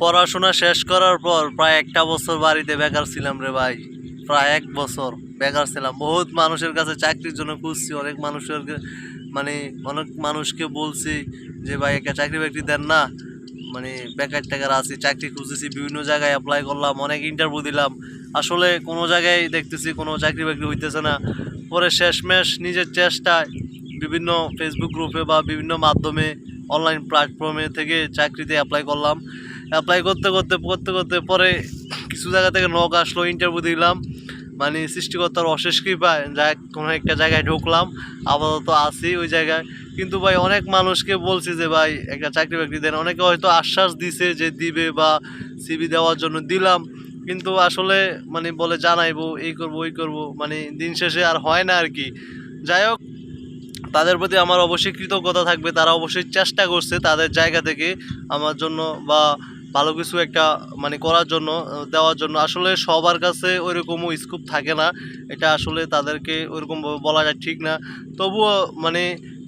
পড়াশোনা শেষ করার পর প্রায় একটা বছর বাড়িতে বেকার ছিলাম রে ভাই। প্রায় এক বছর বেকার ছিলাম। বহুত মানুষের কাছে চাকরির জন্য খুঁজছি, অনেক মানুষের মানে অনেক মানুষকে বলছি যে, ভাই একটা চাকরি বাকরি দেন না। মানে বেকার টেকার আছি, চাকরি খুঁজেছি বিভিন্ন জায়গায় অ্যাপ্লাই করলাম, অনেক ইন্টারভিউ দিলাম। আসলে কোনো জায়গায় দেখতেছি কোনো চাকরি বাকরি হইতেছে না। পরে শেষমেশ নিজের চেষ্টায় বিভিন্ন ফেসবুক গ্রুপে বা বিভিন্ন মাধ্যমে অনলাইন প্ল্যাটফর্মে থেকে চাকরিতে অ্যাপ্লাই করলাম। অ্যাপ্লাই করতে করতে করতে করতে পরে কিছু জায়গা থেকে নক আসলো ইন্টারভিউ দিলাম। মানে সৃষ্টিকর্তার অশেষ কৃপায় যাই কোনো একটা জায়গায় ঢুকলাম, আপাতত আছি ওই জায়গায়। কিন্তু ভাই, অনেক মানুষকে বলছি যে, ভাই, একটা চাকরি বাকরি দেন। অনেকে হয়তো আশ্বাস দিছে যে, দিবে বা সিবি দেওয়ার জন্য দিলাম। কিন্তু আসলে মানে বলে, জানাইবো, এই করব, ওই করব। মানে দিন শেষে আর হয় না আর কি যাই হোক, তাদের প্রতি আমার অবশ্যই কৃতজ্ঞতা থাকবে। তারা অবশ্যই চেষ্টা করছে তাদের জায়গা থেকে আমার জন্য বা ভালো কিছু একটা মানে করার জন্য, দেওয়ার জন্য। আসলে সবার কাছে ওইরকমও স্কোপ থাকে না। এটা আসলে তাদেরকে ওইরকম বলা যায় ঠিক না। তবুও মানে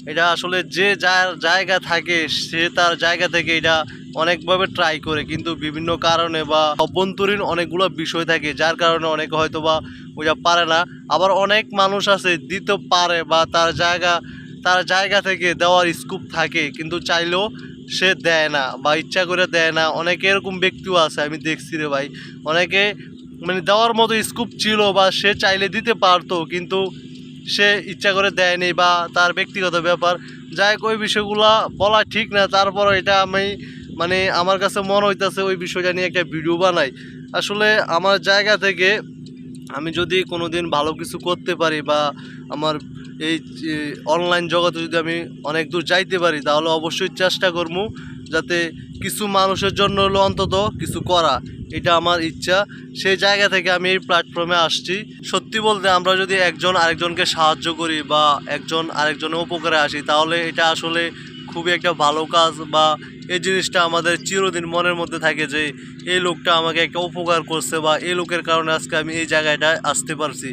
এটা আসলে যে যার জায়গা থাকে, সে তার জায়গা থেকে এটা অনেকভাবে ট্রাই করে। কিন্তু বিভিন্ন কারণে বা অভ্যন্তরীণ অনেকগুলো বিষয় থাকে, যার কারণে অনেকে হয়তো বা ওইটা পারে না। আবার অনেক মানুষ আছে, দিতে পারে বা তার জায়গা তার জায়গা থেকে দেওয়ার স্কোপ থাকে। কিন্তু চাইলেও সে দেয় না বা ইচ্ছা করে দেয় না। অনেকে এরকম ব্যক্তিও আছে, আমি দেখছি রে ভাই। অনেকে মানে দেওয়ার মতো স্কোপ ছিল বা সে চাইলে দিতে পারতো, কিন্তু সে ইচ্ছা করে দেয়নি বা তার ব্যক্তিগত ব্যাপার। যাই ওই বিষয়গুলো বলা ঠিক না তারপর এটা আমি মানে আমার কাছে মনে হইতেছে ওই বিষয়টা নিয়ে একটা ভিডিও বানাই। আসলে আমার জায়গা থেকে আমি যদি কোনো দিন ভালো কিছু করতে পারি বা আমার এই অনলাইন জগতে যদি আমি অনেক দূর যাইতে পারি, তাহলে অবশ্যই চেষ্টা করব যাতে কিছু মানুষের জন্য হলো অন্তত কিছু করা। এটা আমার ইচ্ছা। সেই জায়গা থেকে আমি এই প্ল্যাটফর্মে আসছি। সত্যি বলতে আমরা যদি একজন আরেকজনকে সাহায্য করি বা একজন আরেকজনের উপকারে আসি, তাহলে এটা আসলে খুবই একটা ভালো কাজ বা এই জিনিসটা আমাদের চিরদিন মনের মধ্যে থাকে যে, এই লোকটা আমাকে একটা উপকার করছে বা এই লোকের কারণে আজকে আমি এই জায়গাটায় আসতে পারছি।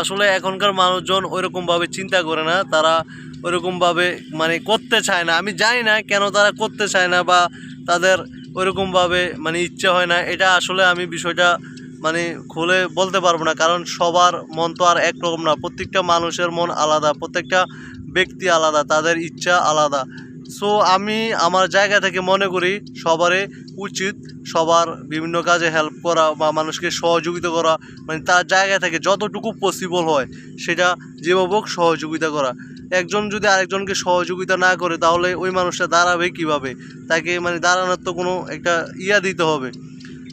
আসলে এখনকার মানুষজন ওইরকমভাবে চিন্তা করে না, তারা ওইরকমভাবে মানে করতে চায় না। আমি জানি না কেন তারা করতে চায় না বা তাদের ওইরকমভাবে মানে ইচ্ছে হয় না। এটা আসলে আমি বিষয়টা মানে খুলে বলতে পারব না, কারণ সবার মন তো আর একরকম না। প্রত্যেকটা মানুষের মন আলাদা, প্রত্যেকটা ব্যক্তি আলাদা, তাদের ইচ্ছা আলাদা। সো আমি আমার জায়গা থেকে মনে করি সবারই উচিত সবার বিভিন্ন কাজে হেল্প করা বা মানুষকে সহযোগিতা করা। মানে তার জায়গা থেকে যতটুকু পসিবল হয়, সেটা যেভাবে হোক সহযোগিতা করা। একজন যদি আরেকজনকে সহযোগিতা না করে, তাহলে ওই মানুষটা দাঁড়াবে কীভাবে? তাকে মানে দাঁড়ানোর তো কোনো একটা ইয়া দিতে হবে।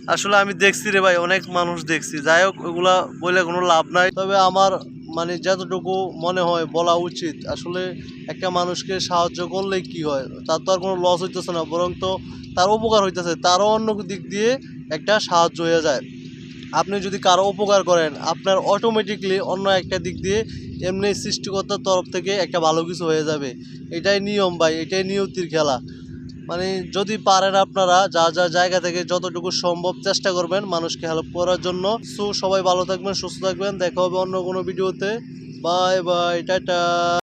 আসলে আমি দেখছি রে ভাই, অনেক মানুষ দেখছি। যাই হোক, ওগুলা বলে কোনো লাভ নাই। তবে আমার মানে যতটুকু মনে হয় বলা উচিত। আসলে একটা মানুষকে সাহায্য করলে কি হয়? তার তো আর কোনো লস হইতেছে না, বরং তো তার উপকার হইতেছে। তারও অন্য দিক দিয়ে একটা সাহায্য হয়ে যায়। আপনি যদি কারও উপকার করেন, আপনার অটোমেটিকলি অন্য একটা দিক দিয়ে এমনি সৃষ্টিকর্তার তরফ থেকে একটা ভালো কিছু হয়ে যাবে। এটাই নিয়ম ভাই, এটাই নিয়তির খেলা। মানে যদি পারেন আপনারা, যা যা জায়গা থেকে যতটুকু সম্ভব চেষ্টা করবেন মানুষকে হেল্প করার জন্য। সো সবাই ভালো থাকবেন, সুস্থ থাকবেন। দেখা হবে অন্য কোনো ভিডিওতে বাই বাই টাটা।